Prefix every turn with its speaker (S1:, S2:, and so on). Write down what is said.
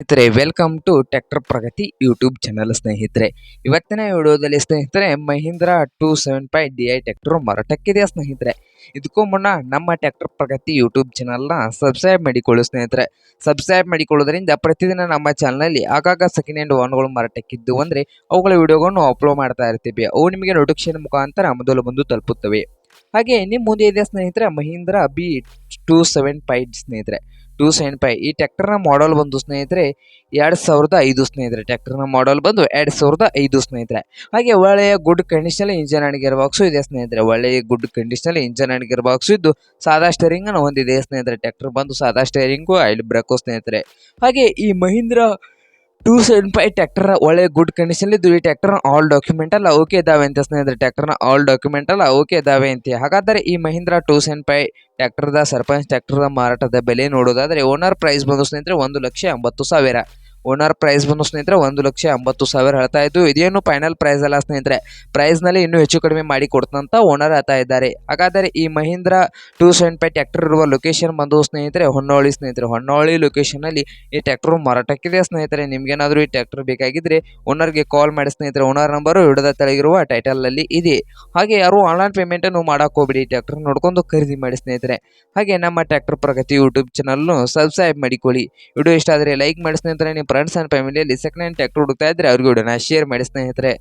S1: ಸ್ನೇಹಿತರೆ welcome to tractor Pragati YouTube channel ಸ್ನೇಹಿತರೆ. ಇವತ್ತಿನ ವಿಡಿಯೋದಲ್ಲಿ ಸ್ನೇಹಿತರೆ Mahindra two seven five D I tractor ಮಾರಾಟಕ್ಕಿದೆ ಸ್ನೇಹಿತರೆ? ಇದಕ್ಕೂ ಮುನ್ನ ನಮ್ಮ ಟ್ರ್ಯಾಕ್ಟರ್ ಪ್ರಗತಿ ಯೂಟ್ಯೂಬ್ ಚಾನಲ್ನ ಸಬ್ಸ್ಕ್ರೈಬ್ ಮಾಡಿಕೊಳ್ಳಿ ಸ್ನೇಹಿತರೆ. ಸಬ್ಸ್ಕ್ರೈಬ್ ಮಾಡಿಕೊಳ್ಳೋದ್ರಿಂದ ಪ್ರತಿದಿನ ನಮ್ಮ ಚಾನಲ್ನಲ್ಲಿ ಆಗಾಗ ಸೆಕೆಂಡ್ ಹ್ಯಾಂಡ್ ವಾಹನಗಳು ಮಾರಾಟಕ್ಕಿದ್ದು ಅಂದರೆ ಅವುಗಳ ವಿಡಿಯೋಗಳನ್ನು ಅಪ್ಲೋಡ್ ಮಾಡ್ತಾ ಇರ್ತೀವಿ. ಅವು ನಿಮಗೆ ನೋಟಿಫಿಕೇಶನ್ ಮುಖಾಂತರ ಮೊದಲು ಬಂದು ತಲುಪುತ್ತವೆ. ಹಾಗೆ ನಿಮ್ಮ ಮುಂದೆ ಇದೆ ಸ್ನೇಹಿತರೆ Mahindra B two seven five ಸ್ನೇಹಿತರೆ. Two seven five. ಈ ಟ್ರ್ಯಾಕ್ಟರ್ನ ಮಾಡಲ್ ಬಂದು ಸ್ನೇಹಿತರೆ, ಎರಡು ಸಾವಿರದ ಐದು ಸ್ನೇಹಿತರೆ. ಟ್ಯಾಕ್ಟರ್ನ ಮಾಡಲ್ ಬಂದು ಎರಡು ಸಾವಿರದ ಐದು ಸ್ನೇಹಿತರೆ. ಹಾಗೆ ಒಳ್ಳೆಯ ಗುಡ್ ಕಂಡೀಷನಲ್ಲಿ ಇಂಜನ್ ಗೇರ್ ಬಾಕ್ಸು ಇದೆ ಸ್ನೇಹಿತರೆ. ಒಳ್ಳೆಯ ಗುಡ್ ಕಂಡೀಷನಲ್ಲಿ ಇಂಜನ್ ಅಂಡ್ ಗೇರ್ ಬಾಕ್ಸು ಇದ್ದು ಸಾದಾ ಸ್ಟೇರಿಂಗನ್ನು ಹೊಂದಿದೆ ಸ್ನೇಹಿತರೆ. ಟ್ಯಾಕ್ಟರ್ ಬಂದು ಸಾದಾ ಸ್ಟೇರಿಂಗು ಆಯಿಲ್ ಬ್ರೇಕು ಸ್ನೇಹಿತರೆ. ಹಾಗೆ ಈ Mahindra two seven five tractor ಒಳ್ಳೆ ಗುಡ್ ಕಂಡೀಷನ್ ಇದ್ದು ಈ ಟ್ಯಾಕ್ಟರ್ ಆಲ್ ಡಾಕ್ಯುಮೆಂಟ್ ಅಲ್ಲ ಓಕೆ ಇದಾವೆ ಅಂತ ಸ್ನೇಹಿತರೆ ಟ್ಯಾಕ್ಟರ್ನ ಆಲ್ ಡಾಕ್ಯುಮೆಂಟ್ ಅಲ್ಲ ಓಕೆ ಇದಾವೆ ಅಂತ ಹಾಗಾದರೆ ಈ ಮಹಿಂದ್ರ ಟೂ ಸೆವೆನ್ ಫೈವ್ ಟ್ಯಾಕ್ಟರ್ದ ಸರ್ಪಂಚ್ ಟ್ರ್ಯಾಕ್ಟರ್ದ ಮಾರಾಟದ ಬೆಲೆ ನೋಡೋದಾದರೆ ಓನರ್ ಪ್ರೈಸ್ ಬಂದು ಸ್ನೇಹಿತರೆ ಒಂದು ಲಕ್ಷ ಎಂಬತ್ತು ಸಾವಿರ. ಓನರ್ ಪ್ರೈಸ್ ಬಂದು ಸ್ನೇಹಿತರೆ ಒಂದು ಲಕ್ಷ ಎಂಬತ್ತು ಸಾವಿರ ಹೇಳ್ತಾ ಇದ್ದು ಇದೇನು ಫೈನಲ್ ಪ್ರೈಸ್ ಅಲ್ಲ ಸ್ನೇಹಿತರೆ. ಪ್ರೈಸ್ನಲ್ಲಿ ಇನ್ನೂ ಹೆಚ್ಚು ಕಡಿಮೆ ಮಾಡಿ ಕೊಡ್ತಂತ ಓನರ್ ಹೇಳ್ತಾ ಇದ್ದಾರೆ. ಹಾಗಾದರೆ ಈ Mahindra two seven five tractor ಇರುವ ಲೊಕೇಶನ್ ಬಂದು ಸ್ನೇಹಿತರೆ ಹೊನ್ನೋಳಿ ಸ್ನೇಹಿತರೆ. ಹೊನ್ನೋಳಿ ಲೊಕೇಶನಲ್ಲಿ ಈ ಟ್ರ್ಯಾಕ್ಟರ್ ಮಾರಾಟಕ್ಕಿದೆ ಸ್ನೇಹಿತರೆ. ನಿಮ್ಗೇನಾದರೂ ಈ ಟ್ಯಾಕ್ಟರ್ ಬೇಕಾಗಿದ್ರೆ ಓನರ್ಗೆ ಕಾಲ್ ಮಾಡಿ ಸ್ನೇಹಿತರೆ. ಓನರ್ ನಂಬರು ಹಿಡಿದ ತೆಳಗಿರುವ ಟೈಟಲಲ್ಲಿ ಇದೆ. ಹಾಗೆ ಯಾರು ಆನ್ಲೈನ್ ಪೇಮೆಂಟನ್ನು ಮಾಡೋಕೆ ಹೋಗ್ಬಿಡಿ. ಟ್ಯಾಕ್ಟರ್ ನೋಡ್ಕೊಂಡು ಖರೀದಿ ಮಾಡಿ ಸ್ನೇಹಿತರೆ. ಹಾಗೆ ನಮ್ಮ ಟ್ಯಾಕ್ಟರ್ ಪ್ರಗತಿ ಯೂಟ್ಯೂಬ್ ಚಾನಲ್ನು ಸಬ್ಸ್ಕ್ರೈಬ್ ಮಾಡಿಕೊಳ್ಳಿ. ವಿಡಿಯೋ ಇಷ್ಟ ಆದರೆ ಲೈಕ್ ಮಾಡಿ ಸ್ನೇಹಿತರೆ. ನಿಮ್ಮ ಫ್ರೆಂಡ್ಸ್ ಆ್ಯಂಡ್ ಫ್ಯಾಮಿಲಿಯಲ್ಲಿ ಸೆಕೆಂಡ್ ಹ್ಯಾಂಡ್ ಟ್ರ್ಯಾಕ್ಟರ್ ಹುಡುಕ್ತಾ ಇದ್ದರೆ ಅವ್ರಿಗೆ ವಿಡಿಯೋನ ಶೇರ್ ಮಾಡಿ ಸ್ನೇಹಿತರೆ.